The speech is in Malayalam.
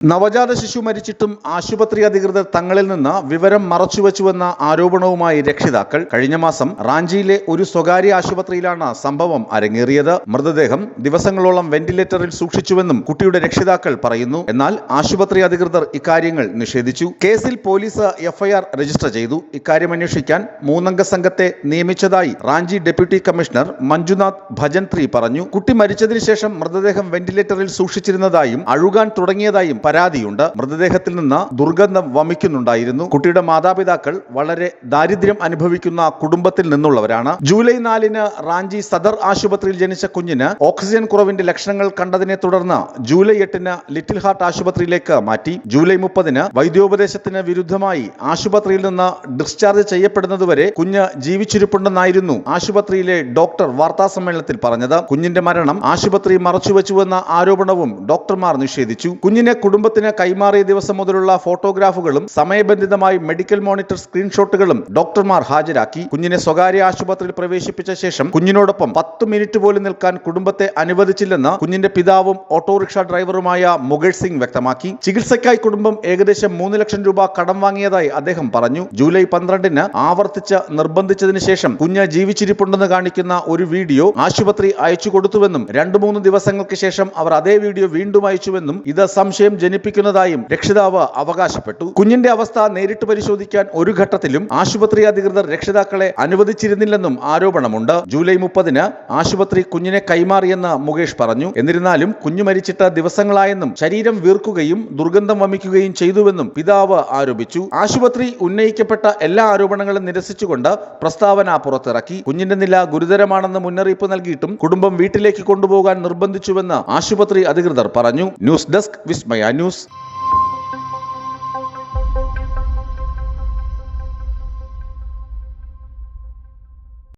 നവജാത ശിശു മരിച്ചിട്ടും ആശുപത്രി അധികൃതർ തങ്ങളിൽ നിന്ന് വിവരം മറച്ചുവെച്ചുവെന്ന ആരോപണവുമായി രക്ഷിതാക്കൾ കഴിഞ്ഞ മാസം റാഞ്ചിയിലെ ഒരു സ്വകാര്യ ആശുപത്രിയിലാണ് സംഭവം അരങ്ങേറിയത്. മൃതദേഹം ദിവസങ്ങളോളം വെന്റിലേറ്ററിൽ സൂക്ഷിച്ചുവെന്നും കുട്ടിയുടെ രക്ഷിതാക്കൾ പറയുന്നു. എന്നാൽ ആശുപത്രി അധികൃതർ ഇക്കാര്യങ്ങൾ നിഷേധിച്ചു. കേസിൽ പോലീസ് എഫ്ഐആർ രജിസ്റ്റർ ചെയ്തു. ഇക്കാര്യം അന്വേഷിക്കാൻ മൂന്നംഗ സംഘത്തെ നിയമിച്ചതായി റാഞ്ചി ഡെപ്യൂട്ടി കമ്മീഷണർ മഞ്ജുനാഥ് ഭജൻത്രി പറഞ്ഞു. കുട്ടി മരിച്ചതിനു ശേഷം മൃതദേഹം വെന്റിലേറ്ററിൽ സൂക്ഷിച്ചിരുന്നതായും അഴുകാൻ തുടങ്ങിയതായും പരാതിയുണ്ട്. മൃതദേഹത്തിൽ നിന്ന് ദുർഗന്ധം വമിക്കുന്നുണ്ടായിരുന്നു. കുട്ടിയുടെ മാതാപിതാക്കൾ വളരെ ദാരിദ്ര്യം അനുഭവിക്കുന്ന കുടുംബത്തിൽ നിന്നുള്ളവരാണ്. ജൂലൈ നാലിന് റാഞ്ചി സദർ ആശുപത്രിയിൽ ജനിച്ച കുഞ്ഞിന് ഓക്സിജൻ കുറവിന്റെ ലക്ഷണങ്ങൾ കണ്ടതിനെ തുടർന്ന് ജൂലൈ എട്ടിന് ലിറ്റിൽ ഹാർട്ട് ആശുപത്രിയിലേക്ക് മാറ്റി. ജൂലൈ മുപ്പതിന് വൈദ്യോപദേശത്തിന് വിരുദ്ധമായി ആശുപത്രിയിൽ നിന്ന് ഡിസ്ചാർജ് ചെയ്യപ്പെടുന്നതുവരെ കുഞ്ഞ് ജീവിച്ചിരിപ്പുണ്ടെന്നായിരുന്നു ആശുപത്രിയിലെ ഡോക്ടർ വാർത്താ സമ്മേളനത്തിൽ പറഞ്ഞത്. കുഞ്ഞിന്റെ മരണം ആശുപത്രി മറച്ചുവെച്ചുവെന്ന ആരോപണവും ഡോക്ടർമാർ നിഷേധിച്ചു. കുഞ്ഞിനെ കുടുംബത്തിന് കൈമാറിയ ദിവസം മുതലുള്ള ഫോട്ടോഗ്രാഫുകളും സമയബന്ധിതമായി മെഡിക്കൽ മോണിറ്റർ സ്ക്രീൻഷോട്ടുകളും ഡോക്ടർമാർ ഹാജരാക്കി. കുഞ്ഞിനെ സ്വകാര്യ ആശുപത്രിയിൽ പ്രവേശിപ്പിച്ച ശേഷം കുഞ്ഞിനോടൊപ്പം പത്ത് മിനിറ്റ് പോലും നിൽക്കാൻ കുടുംബത്തെ അനുവദിച്ചില്ലെന്ന് കുഞ്ഞിന്റെ പിതാവും ഓട്ടോറിക്ഷ ഡ്രൈവറുമായ മുകേഷ് സിംഗ് വ്യക്തമാക്കി. ചികിത്സയ്ക്കായി കുടുംബം ഏകദേശം മൂന്ന് ലക്ഷം രൂപ കടം വാങ്ങിയതായി അദ്ദേഹം പറഞ്ഞു. ജൂലൈ പന്ത്രണ്ടിന് ആവർത്തിച്ച് നിർബന്ധിച്ചതിന് ശേഷം കുഞ്ഞ് ജീവിച്ചിരിപ്പുണ്ടെന്ന് കാണിക്കുന്ന ഒരു വീഡിയോ ആശുപത്രി അയച്ചു കൊടുത്തുവെന്നും രണ്ടു മൂന്ന് ദിവസങ്ങൾക്ക് ശേഷം അവർ അതേ വീഡിയോ വീണ്ടും അയച്ചുവെന്നും ഇത് സംശയം ജനിപ്പിക്കുന്നതായും രക്ഷിതാവ് അവകാശപ്പെട്ടു. കുഞ്ഞിന്റെ അവസ്ഥ നേരിട്ട് പരിശോധിക്കാൻ ഒരു ഘട്ടത്തിലും ആശുപത്രി അധികൃതർ രക്ഷിതാക്കളെ അനുവദിച്ചിരുന്നില്ലെന്നും ആരോപണമുണ്ട്. ജൂലൈ മുപ്പതിന് ആശുപത്രി കുഞ്ഞിനെ കൈമാറിയെന്ന് മുകേഷ് പറഞ്ഞു. എന്നിരുന്നാലും കുഞ്ഞു മരിച്ചിട്ട് ദിവസങ്ങളായെന്നും ശരീരം വീർക്കുകയും ദുർഗന്ധം വമിക്കുകയും ചെയ്തുവെന്നും പിതാവ് ആരോപിച്ചു. ആശുപത്രി ഉന്നയിക്കപ്പെട്ട എല്ലാ ആരോപണങ്ങളും നിരസിച്ചുകൊണ്ട് പ്രസ്താവന പുറത്തിറക്കി. കുഞ്ഞിന്റെ നില ഗുരുതരമാണെന്ന് മുന്നറിയിപ്പ് നൽകിയിട്ടും കുടുംബം വീട്ടിലേക്ക് കൊണ്ടുപോകാൻ നിർബന്ധിച്ചുവെന്ന് ആശുപത്രി അധികൃതർ പറഞ്ഞു. ന്യൂസ് ഡെസ്ക് വിസ്മയ ന്യൂസ്